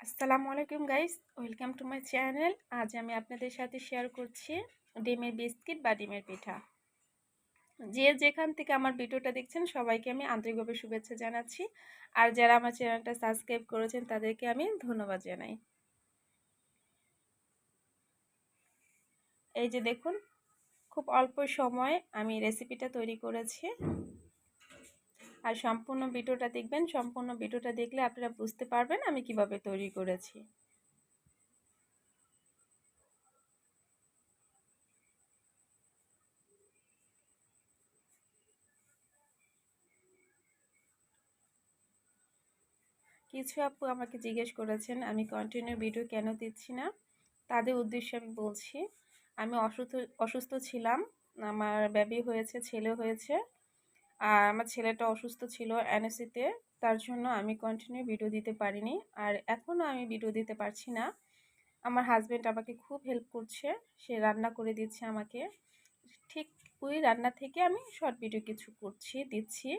আসসালামু আলাইকুম guys, welcome to my channel. আজ আমি আপনাদের সাথে শেয়ার করছি ডিমের বিস্কিট বা ডিমের পিঠা। যে যেখান থেকে আমার ভিডিওটা দেখছেন, সবাইকে আমি আন্তরিকভাবে শুভেচ্ছা জানাচ্ছি। আর যারা আমার চ্যানেলটা সাবস্ক্রাইব করেছেন, তাদেরকে আমি ধন্যবাদ জানাই। এই যে দেখুন, খুব অল্প সময় আমি রেসিপিটা তৈরি করেছি। আর সম্পূর্ণ ভিডিওটা দেখবেন, সম্পূর্ণ ভিডিওটা দেখলে আপনারা বুঝতে পারবেন আমি কীভাবে তৈরি করেছি। কিছু আপু আমাকে জিজ্ঞেস করেছেন, আমি কন্টিনিউ ভিডিও কেন দিচ্ছি না? তাদের উদ্দেশ্যে আমি বলছি, আমি অসুস্থ অসুস্থ ছিলাম, আমার বেবি হয়েছে, ছেলে হয়েছে। আর আমার ছেলেটা অসুস্থ ছিল এনএসিতে তার জন্য আমি কন্টিনিউ ভিডিও দিতে পারিনি। আর এখনও আমি ভিডিও দিতে পারছি না। আমার হাজব্যান্ড আমাকে খুব হেল্প করছে, সে রান্না করে দিচ্ছে আমাকে। ঠিক ওই রান্না থেকে আমি শর্ট ভিডিও কিছু করছি, দিচ্ছি।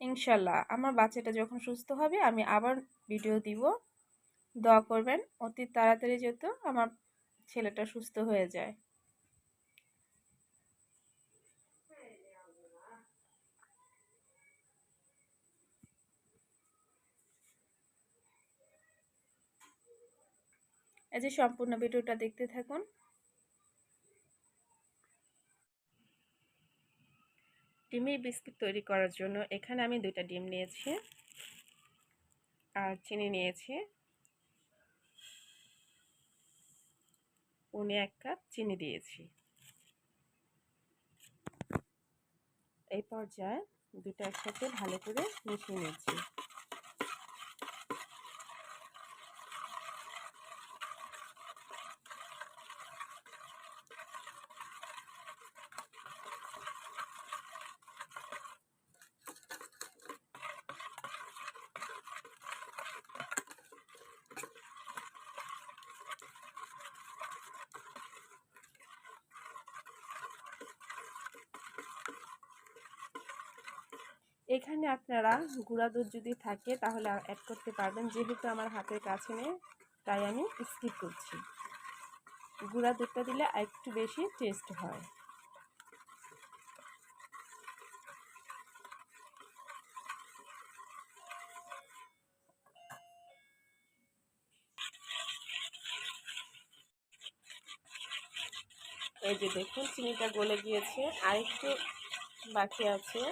ইনশাল্লাহ, আমার বাচ্চাটা যখন সুস্থ হবে, আমি আবার ভিডিও দিব। দোয়া করবেন, অতি তাড়াতাড়ি যেত আমার ছেলেটা সুস্থ হয়ে যায়। এই যে সম্পূর্ণ ভিডিওটা দেখতে থাকুন। ডিমের বিস্কিট তৈরি করার জন্য এখানে আমি দুইটা ডিম নিয়েছি আর চিনি নিয়েছি। উনি এক কাপ চিনি দিয়েছি। এই পর্যায়ে দুটো একসাথে ভালো করে মিশিয়ে নিয়েছি। এখানে আপনারা গুঁড়া দুধ যদি থাকে, তাহলে অ্যাড করতে পারবেন। যেহেতু আমার হাতের কাছে নেই, তাই আমি স্কিপ করছি। গুঁড়া দুধটা দিলে একটু বেশি টেস্ট হয়। এই যে দেখুন, চিনিটা গলে গিয়েছে। আরেকটু বাকি আছে।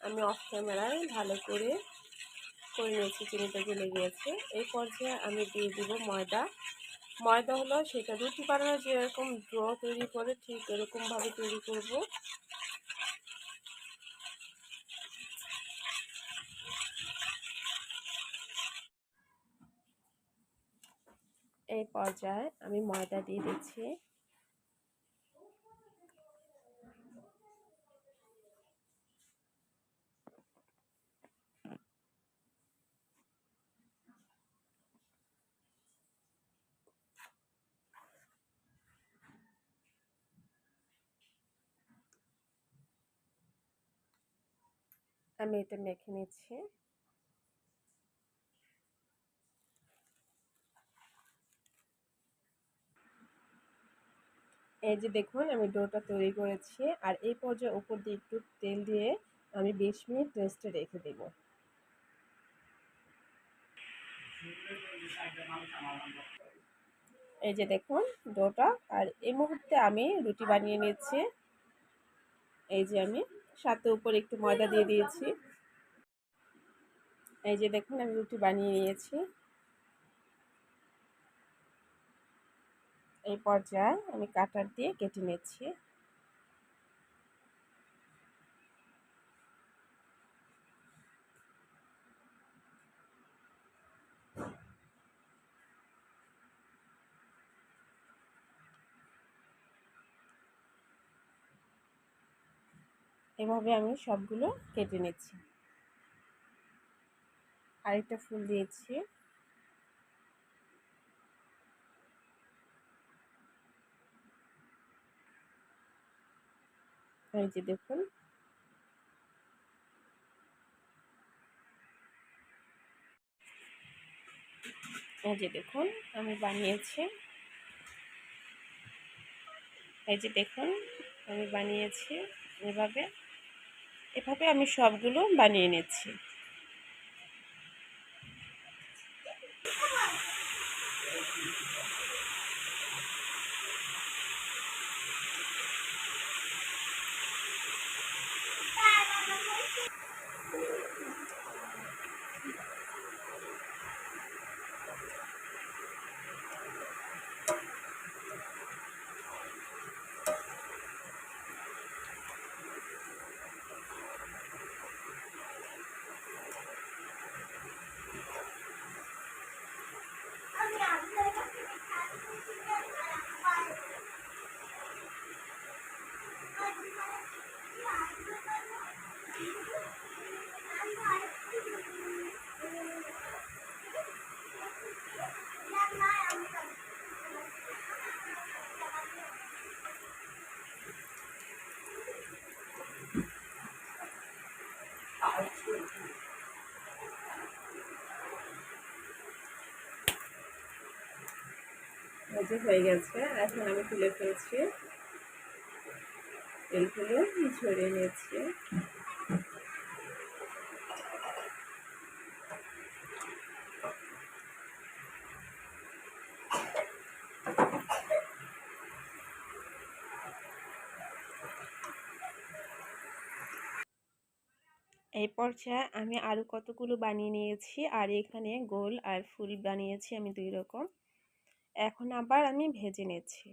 আমি অফ ক্যামেরায় ভালো করে করে নিয়েছি, চিনিটা গলে গিয়েছে। এই পর্যায়ে আমি দিয়ে দিব ময়দা। ময়দা হলো সেটা রুটি বানানোর যেরকম ড্র তৈরি করে ঠিক এরকমভাবে তৈরি করব। এই পর্যায়ে আমি ময়দা দিয়ে দিচ্ছি। আমি এটা মেখে নিচ্ছি। এই যে দেখুন, আমি ডোটা তৈরি করেছি আর এই পর্যায়ে উপর দিয়ে একটু তেল দিয়ে আমি বিশ মিনিট রেস্টে রেখে দেব। এই যে দেখুন ডোটা, আর এই মুহূর্তে আমি রুটি বানিয়ে নিচ্ছি। এই যে আমি সাথে উপর একটু ময়দা দিয়ে দিয়েছি। এই যে দেখুন, আমি রুটি বানিয়ে নিয়েছি। এই পর্যায়ে আমি কাটার দিয়ে কেটে নিচ্ছি। এভাবে আমি সবগুলো কেটে নিচ্ছি। আরেকটা ফুল দিয়েছি। এই যে দেখুন। এই যে দেখুন, আমি বানিয়েছি। এই যে দেখুন, আমি বানিয়েছি এভাবে। এভাবে আমি সবগুলো বানিয়ে নিচ্ছি। যে হয়ে গেছে। এখন আমি তুলে ফেলছি। তেলগুলো ঝরিয়ে নিয়েছি। এই পর্যায়ে আমি আরও কতগুলো বানিয়ে নিয়েছি, আর এখানে গোল আর ফুল বানিয়েছি আমি দুই রকম। এখন আবার আমি ভেজে নিচ্ছি।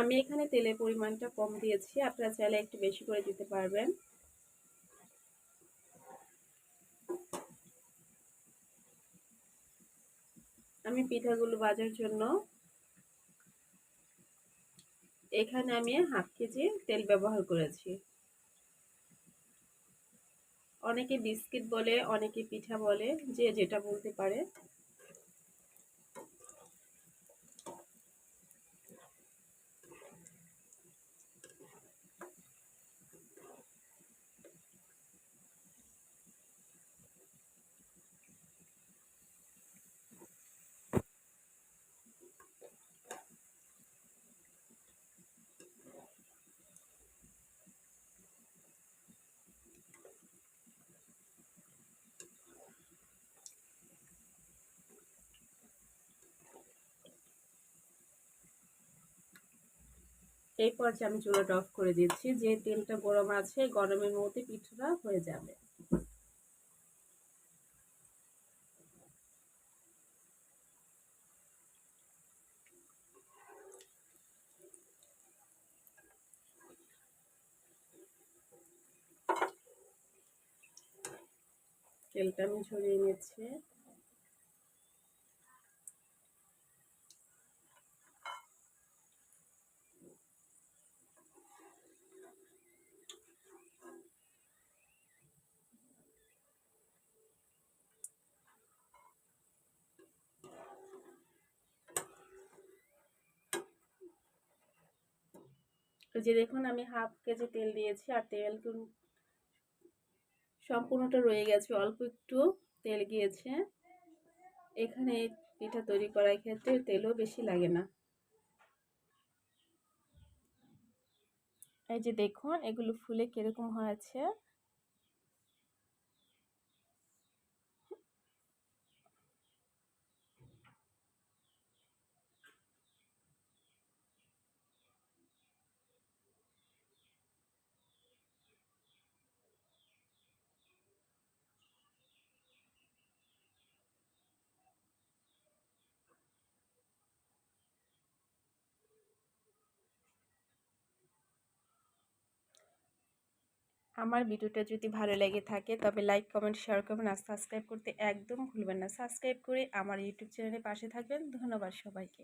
আমি এখানে তেলের পরিমাণটা কম দিয়েছি। আপনারা চাইলে একটু বেশি করে দিতে পারবেন। আমি পিঠাগুলো বাজার জন্য এখানে আমি হাফ কেজি তেল ব্যবহার করেছি। অনেকে বিস্কিট বলে, অনেকে পিঠা বলে, যে যেটা বলতে পারে। এই পর্যায়ে আমি চুলাটা অফ করে দিচ্ছি। যে তেলটা গরম আছে, গরমের মধ্যে পিঠটা হয়ে যাবে। তেলটা আমি ছড়িয়ে নিচ্ছি। যে দেখুন আমি হাফ কেজি তেল দিয়েছি আর তেল সম্পূর্ণটা রয়ে গেছে, অল্প একটু তেল গিয়েছে। এখানে পিঠা তৈরি করার ক্ষেত্রে তেলও বেশি লাগে না। এই যে দেখুন, এগুলো ফুলে কীরকম হয়েছে। আমার ভিডিওটা যদি ভালো লেগে থাকে, তবে লাইক কমেন্ট শেয়ার করবেন আর সাবস্ক্রাইব করতে একদম ভুলবেন না। সাবস্ক্রাইব করে আমার ইউটিউব চ্যানেলের পাশে থাকবেন। ধন্যবাদ সবাইকে।